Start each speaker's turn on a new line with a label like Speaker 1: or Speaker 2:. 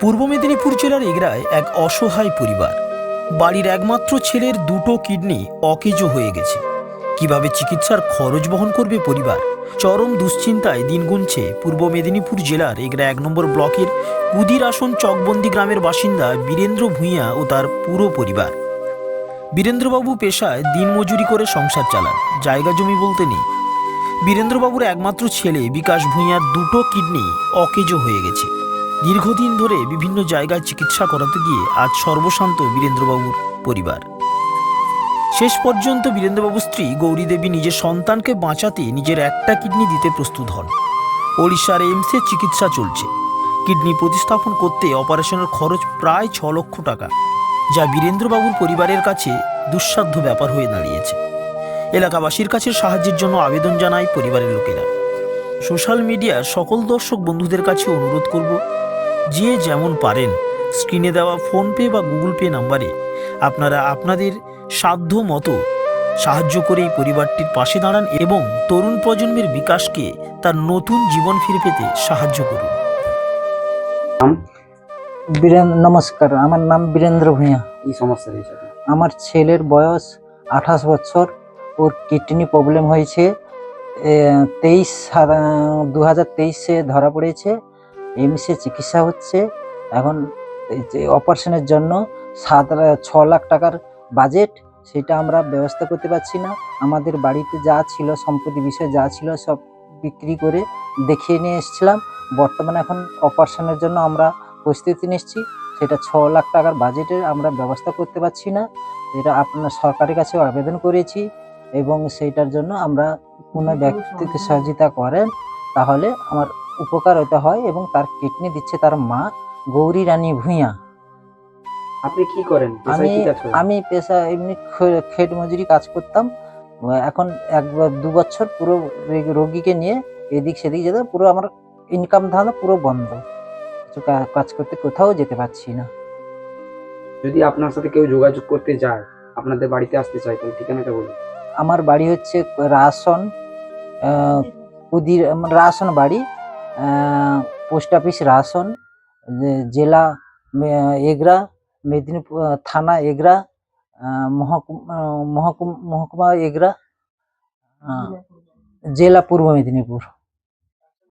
Speaker 1: পূর্ব মেদিনীপুর জেলার এগরায় এক অসহায় পরিবার। বাড়ির একমাত্র ছেলের দুটো কিডনি অকেজো হয়ে গেছে। কীভাবে চিকিৎসার খরচ বহন করবে পরিবার? চরম দুশ্চিন্তায় দিন গুনছে পূর্ব মেদিনীপুর জেলার এগরা এক নম্বর ব্লকের কুদির আসন চকবন্দি গ্রামের বাসিন্দা বীরেন্দ্র ভূঁইয়া ও তার পুরো পরিবার। বীরেন্দ্রবাবু পেশায় দিনমজুরি করে সংসার চালান, জায়গা জমি বলতে নেই। বীরেন্দ্রবাবুর একমাত্র ছেলে বিকাশ ভূঁইয়ার দুটো কিডনি অকেজো হয়ে গেছে। দীর্ঘদিন ধরে বিভিন্ন জায়গায় চিকিৎসা করাতে গিয়ে আজ সর্বশান্ত বীরেন্দ্রবাবুর পরিবার। শেষ পর্যন্ত বীরেন্দ্রবাবুর স্ত্রী গৌরী দেবী নিজের সন্তানকে বাঁচাতে নিজের একটা কিডনি দিতে প্রস্তুত হন। ওড়িশার এইমসে চিকিৎসা চলছে। কিডনি প্রতিস্থাপন করতে অপারেশনের খরচ প্রায় ছ লক্ষ টাকা, যা বীরেন্দ্রবাবুর পরিবারের কাছে দুঃসাধ্য ব্যাপার হয়ে দাঁড়িয়েছে। এলাকাবাসীর কাছে সাহায্যের জন্য আবেদন জানায় পরিবারের লোকেরা। সোশ্যাল মিডিয়ার সকল দর্শক বন্ধুদের কাছে অনুরোধ করব যে যেমন পারেন। স্ক্রিনে দেওয়া ফোনপে বা গুগল পে নাম্বারে আপনারা আপনাদের সাধ্য মতো সাহায্য করে এই পরিবারটির পাশে দাঁড়ান এবং তরুণ প্রজন্মের বিকাশকে তার নতুন জীবন ফিরে পেতে সাহায্য করুন।
Speaker 2: বীরেন নমস্কার। আমার নাম বীরেন্দ্র ভূঁইয়া।
Speaker 3: কি সমস্যা রয়েছে
Speaker 2: আমার ছেলের বয়স আঠাশ বছর। ওর কিডনি প্রবলেম হয়েছে। তেইশ দু হাজার তেইশে ধরা পড়েছে। এমসে চিকিৎসা হচ্ছে। এখন অপারেশনের জন্য সাত ছ লাখ টাকার বাজেট, সেটা আমরা ব্যবস্থা করতে পারছি না। আমাদের বাড়িতে যা ছিল, সম্পত্তি বিষয়ে যা ছিল সব বিক্রি করে দেখিয়ে নিয়ে এসেছিলাম। বর্তমানে এখন অপারেশনের জন্য আমরা প্রস্তুতি নিচ্ছি। সেটা ছ লাখ টাকার বাজেটের আমরা ব্যবস্থা করতে পারছি না। এটা আপনার সরকারের কাছে আবেদন করেছি এবং সেইটার জন্য আমরা কোনো ব্যক্তিকে সহযোগিতা করেন। তাহলে আমার উপকার হতে হয় এবং তার কিডনি দিচ্ছে তার মা গৌরী রানী ভূঁইয়া।
Speaker 3: আপনি কি করেন?
Speaker 2: আমি আমি পেশা এমনি খেট মজুরি কাজ করতাম। এখন একবার দু বছর পুরো রোগীকে নিয়ে এদিক সেদিক যেতে পুরো আমার ইনকাম ধারণা পুরো বন্ধ। কিছু কাজ করতে কোথাও যেতে পারছি না।
Speaker 3: যদি আপনার সাথে কেউ যোগাযোগ করতে যায় আপনাদের বাড়িতে আসতে চায় তাহলে ঠিকানাটা বলুন।
Speaker 2: আমার বাড়ি হচ্ছে রাসন কুদির রাসন বাড়ি পোস্ট অফিস রাসন জেলা এগরা মেদিনীপুর থানা এগরা মহকুমা এগরা জেলা পূর্ব মেদিনীপুর।